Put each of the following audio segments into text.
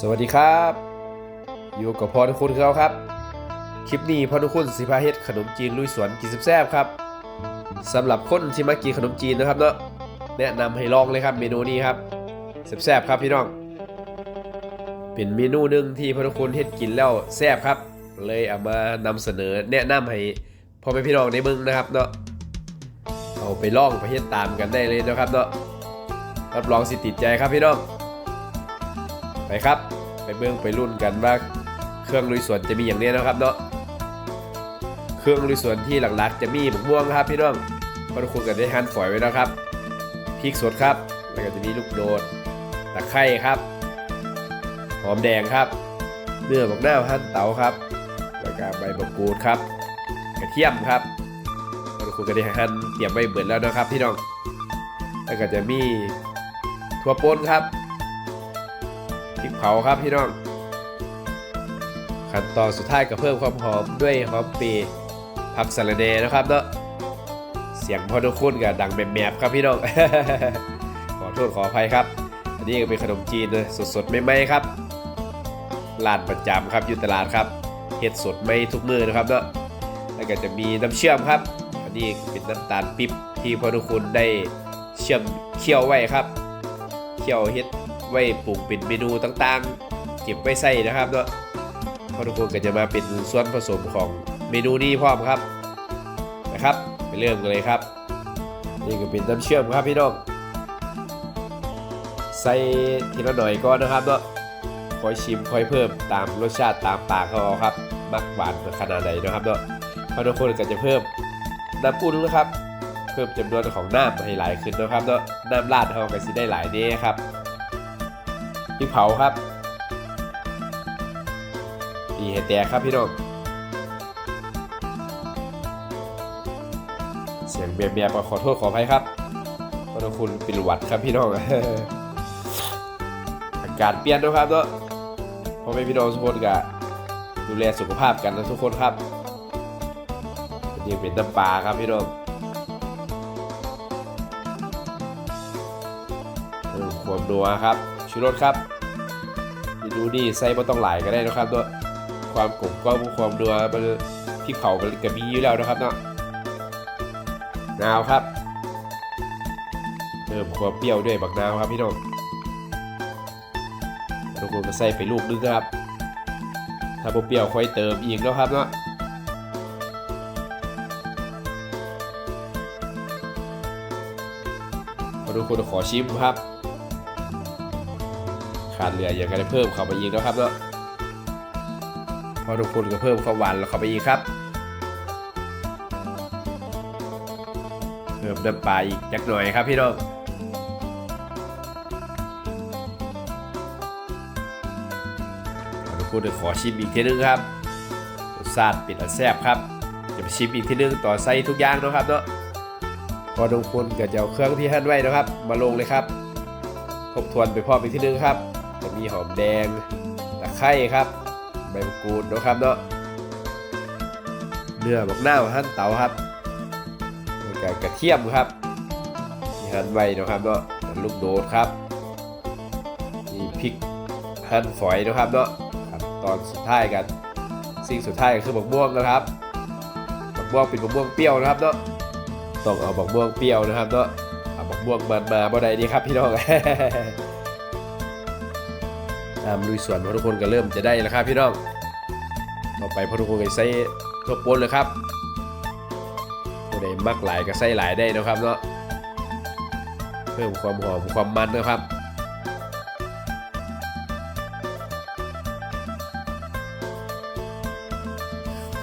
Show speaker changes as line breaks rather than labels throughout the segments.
สวัสดีครับ อยู่กับพอทุกคุณเขาครับ คลิปนี้พอทุกคุณสิพาเฮ็ดขนมจีนลุยสวนกินแซ่บครับสำหรับคนที่มากินขนมจีนนะครับเนาะแนะนำให้ลองเลยครับเมนูนี้ครับแซ่บๆครับพี่น้อง เป็นเมนูหนึ่งที่พอทุกคุณเฮ็ดกินแล้วแซ่บครับ เลยเอามานำเสนอแนะนำให้พ่อแม่พี่น้องในเมืองนะครับเนาะเอาไปลองไปเฮ็ดตามกันได้เลยนะครับเนาะรับรองสิติดใจครับพี่น้อง ไปครับ ไปเบื้องไปรุ่นกันว่าเครื่องลุยสวนจะมีอย่างนี้นะครับเนาะเครื่องลุยสวนที่หลักๆ จะมีหมกม่วงครับพี่น้องพอทุกคนกันได้หั่นฝอยไว้นะครับพริกสดครับ แล้วก็จะมีลูกโดดตะไคร้ครับ หอมแดงครับ เนื้อหมกหน้าวหั่นเตาครับ แล้วก็ใบมะกรูดครับ กระเทียมครับพอทุกคนกันได้หั่นเตรียมไว้เบิดแล้วนะครับพี่น้อง แล้วก็จะมีถั่วป่นครับ พริกเผาครับพี่น้อง ขั้นตอนสุดท้ายก็เพิ่มความหอมด้วยหอมปีผักสะระแหน่นะครับเนาะเสียงพอทุกคนกับดังแมบๆครับพี่น้อง ขอโทษขออภัยครับ อันนี้ก็เป็นขนมจีนเลยสดๆใหม่ๆครับร้านประจำครับอยู่ตลาดครับเห็ดสดไม่ทุกมือนะครับเนาะแล้วก็จะมีน้ำเชื่อมครับ อันนี้เป็นน้ำตาลปิ๊บที่พอทุกคนได้เชื่อมเคี่ยวไว้ครับ เคี่ยวเฮ็ด ไว้ปรุงเป็นเมนูต่างๆ เก็บไว้ใส่นะครับเนาะพราะทุกคนก็จะมาเป็นส่วนผสมของเมนูนี้พร้อมครับนะครับไปเริ่มกันเลยครับ นี่ก็เป็นน้ำเชื่อมครับพี่น้องใส่ทีละหน่อยก่อนนะครับเนาะคอยชิมคอยเพิ่มตามรสชาติตามปากเขาเอาครับ มักหวานขนาดไหนนะครับเนาะพราะทุกคนก็จะเพิ่มน้ำอุ่นนะครับ เพิ่มจำนวนของน้ำให้หลายขึ้นนะครับเนาะน้ำราดเขาก็สิได้หลายเด้ครับ พริกเผาครับตีให้แตกครับพี่น้องเสียงเบียบๆก็ขอโทษขออภัยครับพระว่าคุณเป็นหวัดครับพี่น้องอากาศเปลี่ยนนะครับเนาะพ่อแม่พี่น้องทุกคนก็ดูแลสุขภาพกันนะทุกคนครับอันนี่เป็นน้ำปลาครับพี่น้องความนัวครับ ชูรสครับเมนูนี่ใส่ไม่ต้องหลายก็ได้นะครับด้วยความกลมกล่อมความนัวมันพริเผามันก็มีอยู่แล้วนะครับเนาะนาวครับเพิ่มความเปรี้ยวด้วยบักนาวครับพี่น้องทุกคนก็ใส่ไปลูกนึงครับ ถ้าบ่เปรี้ยวค่อยเติมอีกแล้วครับเนาะทุกคนขอชิมครับ ขาดเหลืออย่างไรเพิ่มเข้าไปอีกแล้วครับเนาะพอทุกคนก็เพิ่มความหวานเข้าไปอีกครับ เพิ่มน้ำปลาอีกจักหน่อยครับพี่น้องทุกคนขอชิมอีกทีนึงครับรสชาติเป็นอันแซ่บครับจะไปชิมอีกทีนึงต่อใส่ทุกอย่างนะครับเนาะพอทุกคนก็จะเอาเครื่องที่หั่นไว้นะครับ มาลงเลยครับทบทวนไปพร้อมอีกทีนึงครับ จะมีหอมแดงตะไคร้ครับใบมะกรูดนะครับเนาะเนื้อบักหน้าหั่นเตาครับแล้วก็กระเทียมครับที่หั่นไว้นะครับเนาะลูกโดดครับนี่พริกหั่นฝอยนะครับเนาะครับตอนสุดท้ายกันสิ่งสุดท้ายก็คือบักม่วงนะครับบักม่วงเป็นบักม่วงเปรี้ยวนะครับเนาะต้องเอาบักม่วงเปรี้ยวนะครับเนาะเอาบักม่วงมันมาบ่ได้ดีครับพี่น้อง ลุยสวนพอทุกคนก็เริ่มจะได้แล้วครับพี่น้อง ต่อไปพอทุกคนก็ใส่ทั่วปนเลยครับผู้ใดมักหลายก็ใส่หลายได้นะครับเนาะ เพิ่มความหอมความมันนะครับ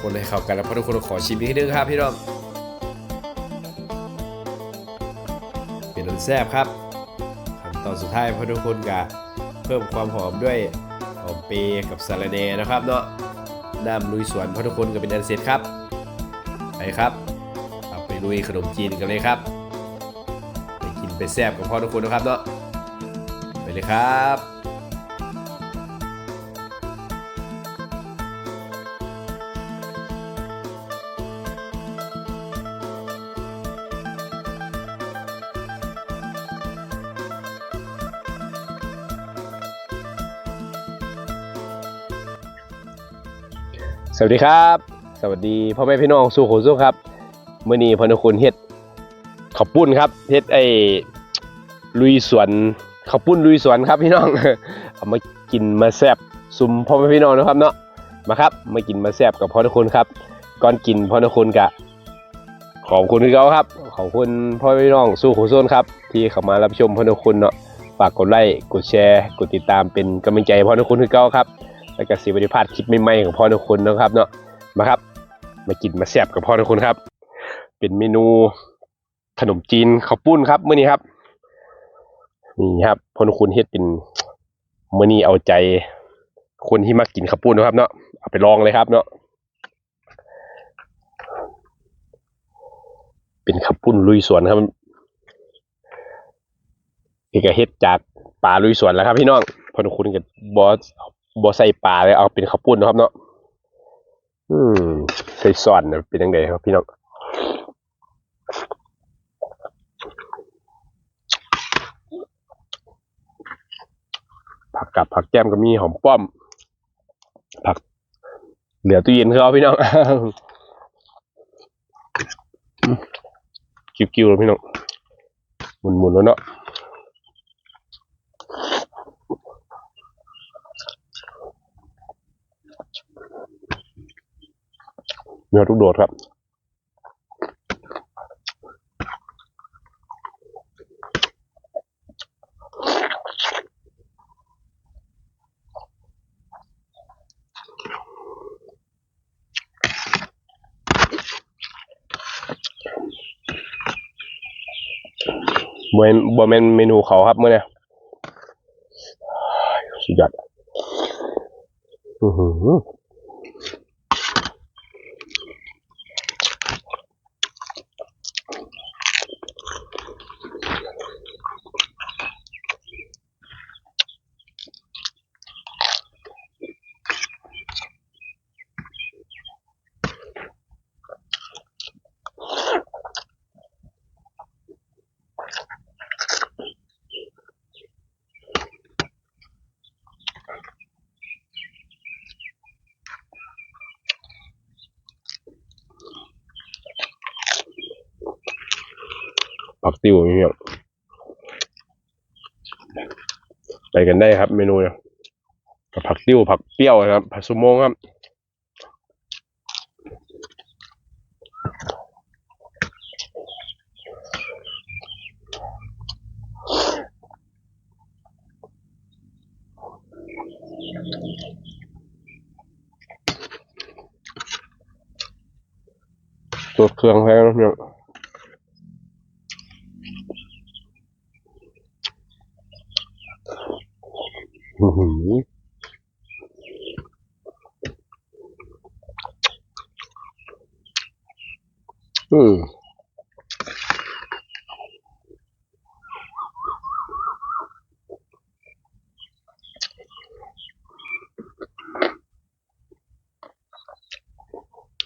คนให้เข้ากันแล้วพอทุกคนขอชิมอีกทีนึงครับพี่น้องเป็นอันแซ่บครับขั้นตอนสุดท้ายพอทุกคนก็เพิ่มความหอมด้วยหอมเปรย์กับสาระแหน่นะครับเนาะน้ำลุยสวนพอทุกคนก็เป็นอันเสร็จครับไปครับเอาไปลุยขนมจีนกันเลยครับ ไปกินไปแซ่บกับพ่อทุกคนนะครับเนาะไปเลยครับ
สวัสดีครับ สวัสดีพ่อแม่พี่น้องสู่โขสู้ครับเมื่อนี้พอนุคุณเฮ็ดข้าวปุ้นครับเฮ็ดไอ้ลุยสวนข้าวปุ้นลุยสวนครับพี่น้องเอามากินมาแซบซุมพ่อแม่พี่น้องนะครับเนาะมาครับมากินมาแซบกับพ่อนุคุณครับก่อนกินพ่อนุคุณกะขอบคุณที่เขาครับขอบคุณพ่อแม่พี่น้องสู่โขส้นครับ ที่เข้ามารับชมพ่อนุคุณเนาะฝากกดไลค์กดแชร์ กดติดตามเป็นกำลังใจพ่อนุคุณที่เขาครับ แล้วก็สิบริพาดคลิปใหม่ๆของพ่อทุกคนนะครับเนาะมาครับ มากินมาแซ่บกับพ่อทุกคนครับ เป็นเมนูขนมจีนข้าวปุ้นครับเมื้อนี้ครับนี่ครับพ่อทุกคนเฮ็ดเป็นเมื้อนี้เอาใจ คนที่มากินข้าวปุ้นนะครับ เนาะเอาไปลองเลยครับ เนาะเป็นข้าวปุ้นลุยสวนครับนี่ก็เฮ็ดจากป่าลุยสวนแล้วครับ พี่น้องพ่อทุกคนกับบอส บ่ใส่ปลาเลยเอาเป็นข้าวปุ้นนะครับเนาะอืมใส่ซอนนะเป็นยังไงครับพี่น้องผักกับผักแก้มก็มีหอมป้อม ผัก เหลือตู้เย็นคือเอาพี่น้องกิ้วๆเลยพี่น้องหมุนๆแล้วเนาะ เนื้อทุกโดดครับบแมนบแมนเมนูเขาครับเมื่อเนี่ยสุดยอดอือหือ ผัก ติวอย่างเงี้ยไปกันได้ครับ เมนูเนี่ยกับผักติ้วผักเปรี้ยวนะครับ ผักสุโมงครับตัวเครื่องแพ้นะเนี่ย อืม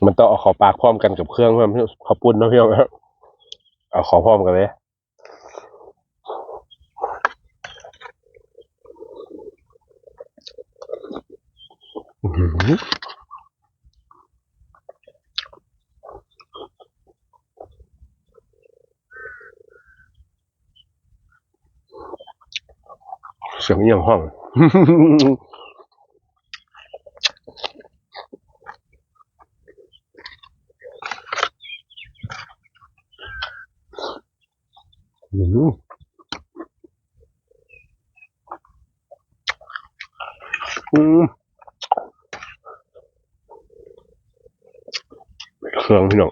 มันต้องเอาเขอปากพร้อมกันกับเครื่องเพื่อนขอปุ่นเนาะพี่น้องครับเอาขอพร้อมกันเลย อื้อหือเสีย เงียบห้อง อื้อหืออืม เครื่องพี่น้อง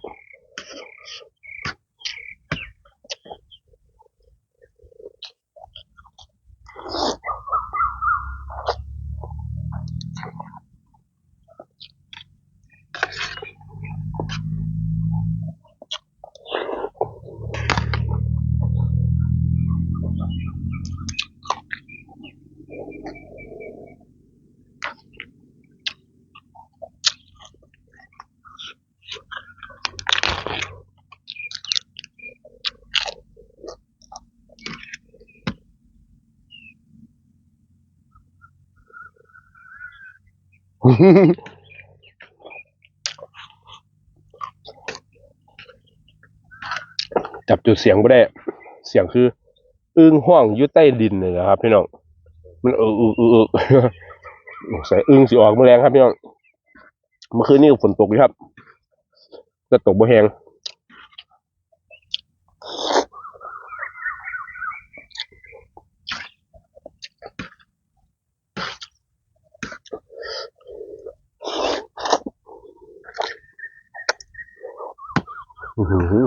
จับจุดเสียงไม่ได้ เสียงคือ อึ้งห้องอยู่ใต้ดินเลยนะครับ พี่น้อง มันเออเออเออใส่อึ้งสีออกมาแรงครับพี่น้อง เมื่อคืนนี้ฝนตกเลยครับจะตกบ่แหง อื้อ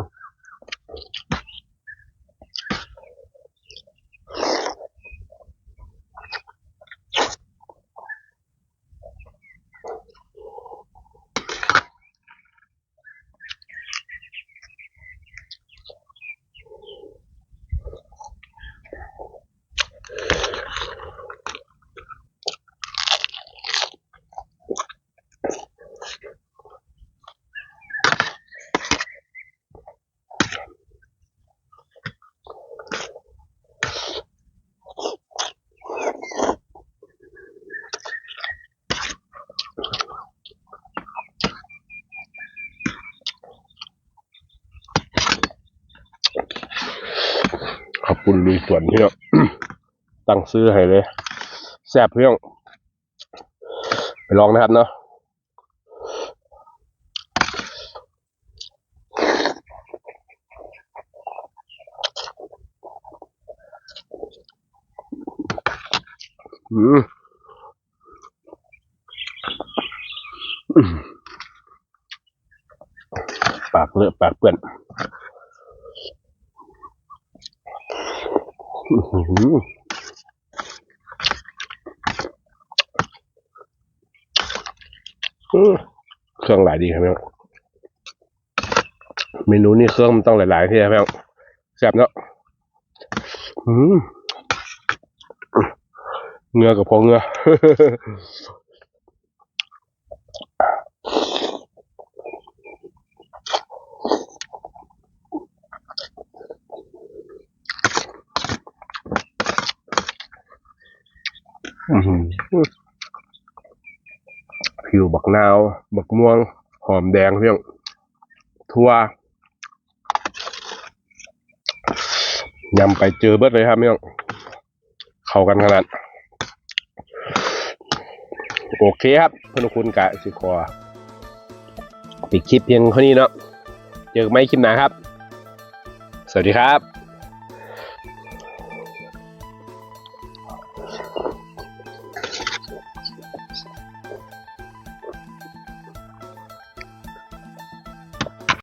ยสวนพี่น้องตั้งซื้อให้เลย แซ่บพี่น้องไปลองนะครับเนาะอืมปากเลอะปากเปื้อน อื้อหืออื้อ เครื่องหลายดีครับพี่น้องเมนูนี้เครื่องมันต้องหลายๆที่ครับพี่น้องแซ่บเนาะเหงือกับพอเหงือ อื้อหือ ผิวบักนาว บักม่วง หอมแดงเพียงทั่วยำไปเจอเบิดเลยครับเพียงเข้ากันขนาด โอเคครับพื่อนคุณกะสิคอปิดคลิปเพียงเท่านี้เนาะเจอไหมคลิปหนาครับ สวัสดีครับ